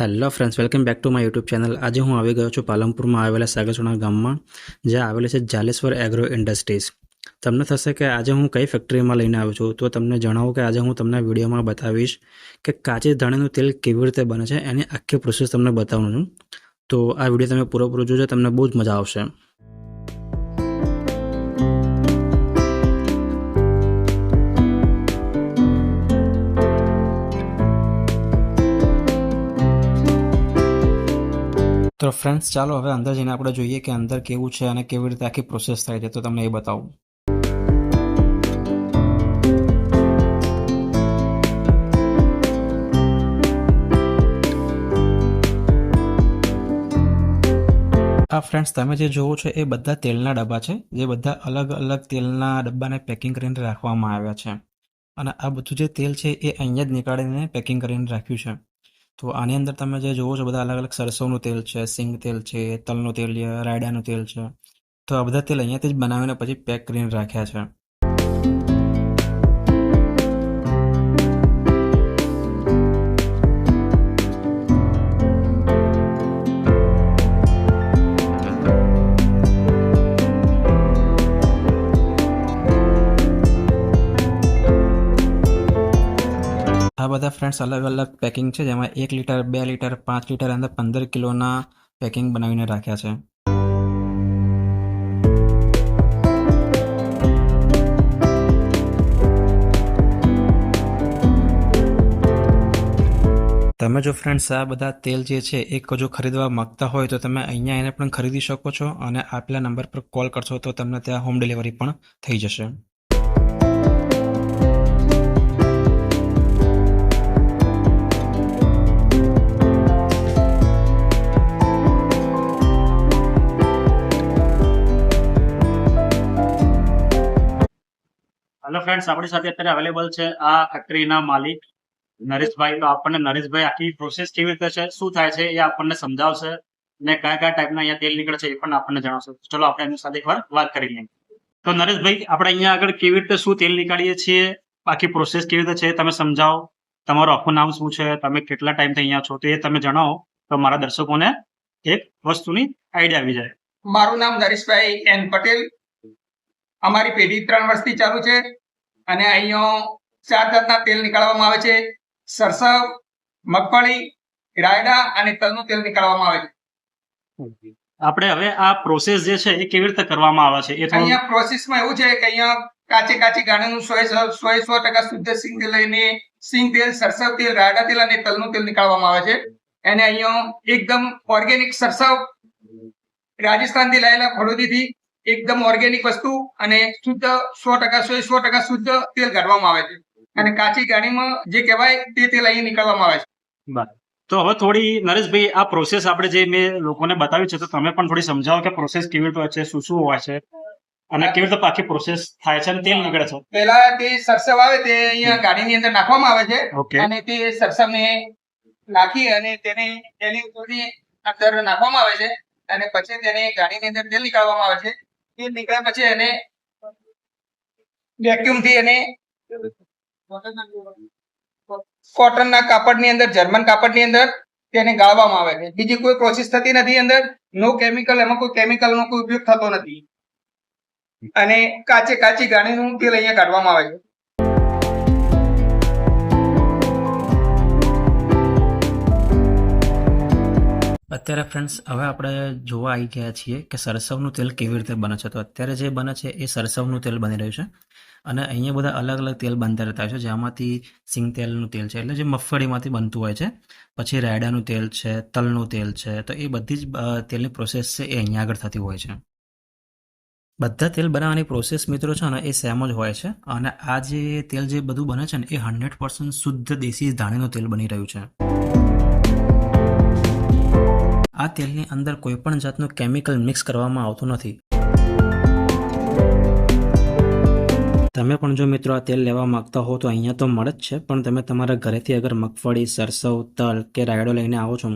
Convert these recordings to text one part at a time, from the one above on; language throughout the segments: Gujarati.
Hello friends welcome back to my YouTube channel આજે હું આવી ગયો છું પાલનપુરમાં આવેલા સાગરસોના ગામમાં, જ્યાં આવેલી છે જાલેશ્વર એગ્રો ઇન્ડસ્ટ્રીઝ તમને થશે કે આજે હું કઈ ફેક્ટરીમાં લઈને આવ્યો છું, તો તમને જણાવું કે આજે હું તમને વિડીયોમાં બતાવીશ કે કાચી ધાણાનું તેલ કેવી રીતે બને છે, એની આખી પ્રોસેસ તમને બતાવવાનું છું. તો આ વીડિયો તમે પૂરો જોજો, તમને બહુ જ મજા આવશે. તો ફ્રેન્ડ્સ ચાલો હવે અંદર જઈને આપણે જોઈએ કે અંદર કેવું છે અને કેવી રીતે આખી પ્રોસેસ થાય છે. તો તમને એ બતાવું. આ ફ્રેન્ડ્સ તમે જે જોવો છો એ બધા તેલના ડબ્બા છે, જે બધા અલગ અલગ તેલના ડબ્બાને પેકિંગ કરીને રાખવામાં આવ્યા છે. અને આ બધું જે તેલ છે એ અહીંયા જ નીકાળીને પેકિંગ કરીને રાખ્યું છે. તો આની અંદર તમે જે જોવો છો, બધા અલગ અલગ સરસોનું તેલ છે, સિંગ તેલ છે, તલનું તેલ છે, રાયડાનું તેલ છે. તો આ બધા તેલ અહીંયાથી જ બનાવીને પછી પેક કરીને રાખ્યા છે. આ બધા ફ્રેન્ડ્સ અલગ અલગ પેકિંગ છે, જેમાં એક લીટર બે લીટર પાંચ લીટર અંદર પંદર કિલોના પેકિંગ બનાવીને રાખ્યા છે. તમે જો ફ્રેન્ડ્સ આ બધા તેલ જે છે એ જો ખરીદવા માંગતા હોય તો તમે અહીંયા એને પણ ખરીદી શકો છો અને આપેલા નંબર પર કોલ કરશો તો તમને ત્યાં હોમ ડિલિવરી પણ થઈ જશે. હેલો ફ્રેન્ડ્સ આપણી સાથે અત્યારે અવેલેબલ છે આ ફેક્ટરીના માલિક નરેશભાઈ. તો આપણને નરેશભાઈ આખી પ્રોસેસ કેવી રીતે છે, શું થાય છે એ આપણને સમજાવશે અને કયા કયા ટાઈપના અહીંયા તેલ નીકળે છે એ પણ આપણને જણાવશે. ચલો આપણે એમની સાથે એકવાર વાત કરી લઈએ. તો નરેશભાઈ, આપણે અહીંયા આગળ કેવી રીતે શું તેલ નીકાળીએ છીએ, આખી પ્રોસેસ કેવી રીતે છે તમે સમજાવો. તમારું આખું નામ શું છે, તમે કેટલા ટાઈમથી અહીંયા છો તો એ તમે જણાવો. તો મારા દર્શકોને એક વસ્તુની આઈડિયા આવી જાય. મારું નામ નરેશભાઈ એન પટેલ. અમારી પેઢી ત્રણ વર્ષથી ચાલુ છે. અને અહીંયા ચાર જાતના તેલ નીકાળવામાં આવે છે. સરસવ મગફળી રાયડા અને તલનું તેલ નીકાળવામાં આવે છે. આપણે હવે આ પ્રોસેસ જે છે એ કેવી રીતે કરવામાં આવે છે અહીંયા પ્રોસેસમાં એવું છે કે અહીંયા કાચી કાચી ગાણાનું સો સો સો ટકા શુદ્ધ સિંગ તેલ લઈને સિંગ તેલ સરસવ તેલ રાયડા તેલ અને તલનું તેલ નીકાળવામાં આવે છે. એને અહીંયા એકદમ ઓર્ગેનિક સરસવ રાજસ્થાનથી લાયેલા ફળોદીથી એકદમ ઓર્ગેનિક વસ્તુ અને શુદ્ધ સો ટકા સો સો ટકા શુદ્ધ તેલ કાઢવામાં આવે છે. અને કાચી ગાડીમાં જે કહેવાય તે તેલ અહીં નીકળવામાં આવે છે. તો હવે થોડી નરેશભાઈ આ પ્રોસેસ આપણે જે મેં લોકોને બતાવી છે તો તમે પણ થોડી સમજાવો કે પ્રોસેસ કેવી રીતે હોય છે શું શું હોય છે અને કેવી રીતે પાકી પ્રોસેસ થાય છે અને તેલ નીકળે છે? પેલા તે સરસવ આવે તે અહીંયા ગાડીની અંદર નાખવામાં આવે છે. અને તે સરસવને નાખી અને તેને તેની અંદર નાખવામાં આવે છે. અને પછી તેને ગાડીની અંદર તેલ નીકાળવામાં આવે છે. તે નીકળ્યા પછી એને વેક્યુમથી એને કોટનના કાપડની અંદર જર્મન કાપડની અંદર તેને ગાળવામાં આવે છે. બીજી કોઈ પ્રોસેસ થતી નથી અંદર. નો કેમિકલ એમાં કોઈ કેમિકલનો કોઈ ઉપયોગ થતો નથી. અને કાચે કાચી ગાણીનું તેલ અહીંયા કાઢવામાં આવે છે. અત્યારે ફ્રેન્ડ્સ હવે આપણે જોવા આવી ગયા છીએ કે સરસવનું તેલ કેવી રીતે બને છે. તો અત્યારે જે બને છે એ સરસવનું તેલ બની રહ્યું છે અને અહીંયા બધા અલગ અલગ તેલ બનતા રહેતા હોય છે. જેમાંથી સિંગ તેલનું તેલ છે એટલે જે મગફળીમાંથી બનતું હોય છે. પછી રાયડાનું તેલ છે, તલનું તેલ છે, તો એ બધી જ તેલની પ્રોસેસ છે એ અહીંયા આગળ થતી હોય છે. બધા તેલ બનાવવાની પ્રોસેસ મિત્રો છે ને એ સેમ જ હોય છે અને આ જે તેલ જે બધું બને છે ને એ હંડ્રેડ શુદ્ધ દેશી ધાણીનું તેલ બની રહ્યું છે. આ તેલની અંદર કોઈપણ જાતનું કેમિકલ મિક્સ કરવામાં આવતું નથી. તમે પણ જો મિત્રો આ તેલ લેવા માંગતા હો તો અહીંયા તો મળે જ છે, પણ તમે તમારા ઘરેથી અગર મગફળી, સરસવ, તલ કે રાયડો લઈને આવો છો,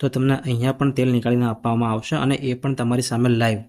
તો તમને અહીંયા પણ તેલ નીકાળીને આપવામાં આવશે અને એ પણ તમારી સામે લાઈવ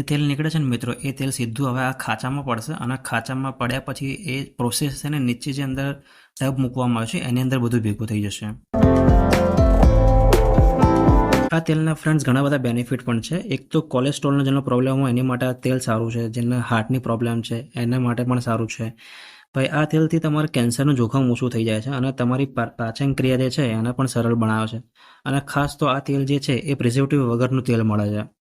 જે તેલ નીકળે છે ને મિત્રો, એ તેલ સીધું હવે આ ખાંચામાં પડશે અને ખાંચામાં પડ્યા પછી એ પ્રોસેસ છે ને નીચે જે અંદર ટબ મૂકવામાં આવશે, એની અંદર બધું ભેગું થઈ જશે. આ તેલના ફ્રેન્ડ્સ ઘણા બધા બેનિફિટ પણ છે. એક તો કોલેસ્ટ્રોલનો જેનો પ્રોબ્લેમ હોય એની માટે આ તેલ સારું છે, જેને હાર્ટની પ્રોબ્લેમ છે, એના માટે પણ સારું છે. ભાઈ, આ તેલથી તમારે કેન્સરનું જોખમ ઓછું થઈ જાય છે અને તમારી પાચન ક્રિયા જે છે એને પણ સરળ બનાવે છે. અને ખાસ તો આ તેલ જે છે એ પ્રિઝર્વેટિવ વગરનું તેલ મળે છે.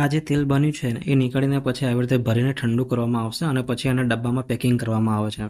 આ જે તેલ બન્યું છે એ નીકળીને પછી આવી રીતે ભરીને ઠંડુ કરવામાં આવશે અને પછી એને ડબ્બામાં પેકિંગ કરવામાં આવે છે.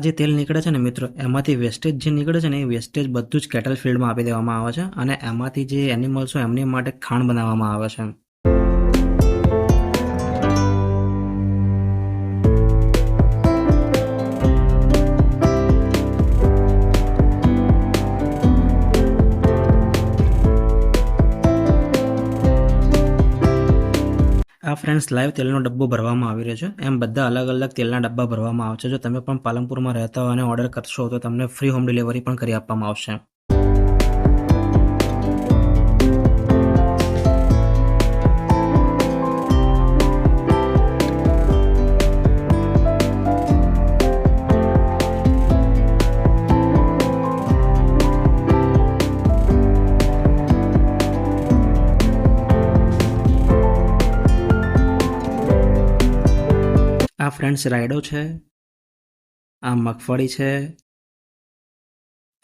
જે તેલ નીકળે છે ને મિત્રો, એમાંથી વેસ્ટેજ જે નીકળે છે ને એ વેસ્ટેજ બધું જ કેટલ ફિલ્ડમાં આપી દેવામાં આવે છે અને એમાંથી જે એનિમલ્સ હોય એમની માટે ખાણ બનાવવામાં આવે છે. ફ્રેન્ડ્સ લાઈવ તેલનો ડબ્બો ભરવામાં આવી રહ્યો છે. એમ બધા અલગ અલગ તેલના ડબ્બા ભરવામાં આવે છે જો તમે પણ પાલનપુરમાં રહેતા હો અને ઓર્ડર કરશો, તો તમને ફ્રી હોમ ડિલિવરી પણ કરી આપવામાં આવશે. ફ્રેન્ડ્સ રાયડો છે આ મગફળી છે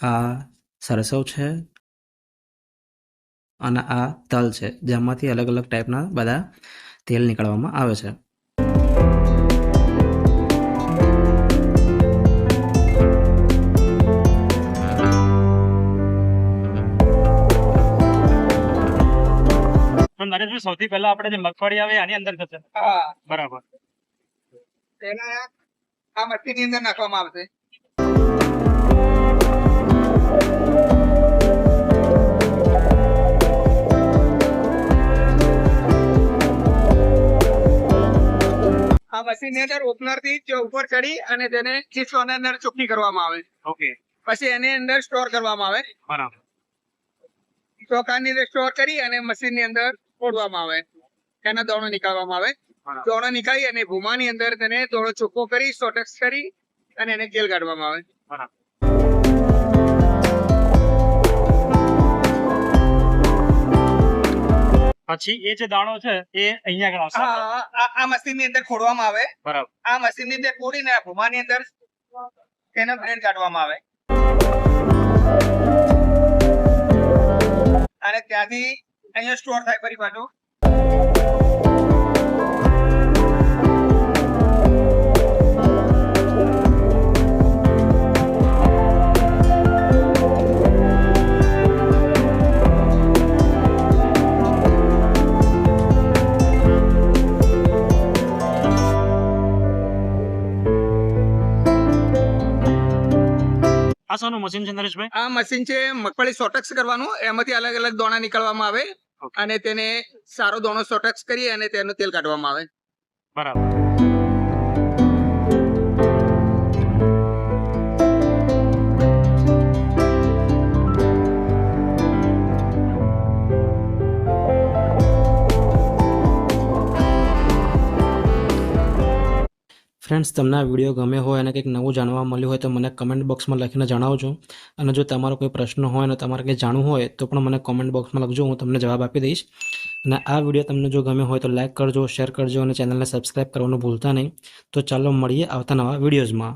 આ સરસવ છે અને આ તલ છે જેમાંથી અલગ અલગ ટાઈપના બધા તેલ નીકળવામાં આવે છે. નરેશભાઈ સૌથી પહેલા આપણે જે મગફળી આવે આની અંદર થશે બરાબર. તેના આ ની અંદર નાખવામાં આવશે. આ મશીનની અંદર ઓપનરથી ઉપર ચડી અને તેને ચીપ્સોની અંદર ચોખ્ખી કરવામાં આવે. ઓકે પછી એની અંદર સ્ટોર કરવામાં આવે. બરાબર. ચોખાની અંદર સ્ટોર કરી અને મશીનની અંદર ફોડવામાં આવે. એના દોણો નીકાળવામાં આવે. દોણો નીકાળી અને ભૂમાની અંદર તેને થોડો ચોખ્ખો કરી સોટક્સ કરી અને એને તેલ કાઢવામાં આવે. પછી એ જે દાણો છે એ અહીંયા આગળ આવશે. આ મશીનની અંદર ખોડવામાં આવે. બરાબર. આ મશીનની અંદર ખોડીને ભૂમા ભૂમાની અંદર તેને બ્રેડ કાઢવામાં આવે. અને ત્યાંથી અહીંયા સ્ટોર થાય ફરી પાછું. મશીન છે નરેશભાઈ? આ મશીન છે મગફળી સોટક્સ કરવાનું. એમાંથી અલગ અલગ દોણા નીકળવામાં આવે અને તેને સારો દોણો સોટક્સ કરી અને તેનું તેલ કાઢવામાં આવે. બરાબર. ફ્રેન્ડ્સ તમને આ વીડિયો ગમે હોય અને કંઈક નવું જાણવા મળ્યું હોય તો મને કમેન્ટ બોક્સમાં લખીને જણાવજો. અને જો તમારો કોઈ પ્રશ્ન હોય અને તમારે કંઈ જાણવું હોય તો પણ મને કોમેન્ટ બોક્સમાં લખજો, હું તમને જવાબ આપી દઈશ. અને આ વીડિયો તમને જો ગમે હોય તો લાઇક કરજો શેર કરજો અને ચેનલને સબસ્ક્રાઈબ કરવાનું ભૂલતા નહીં. તો ચાલો મળીએ આવતા નવા વિડીયોઝમાં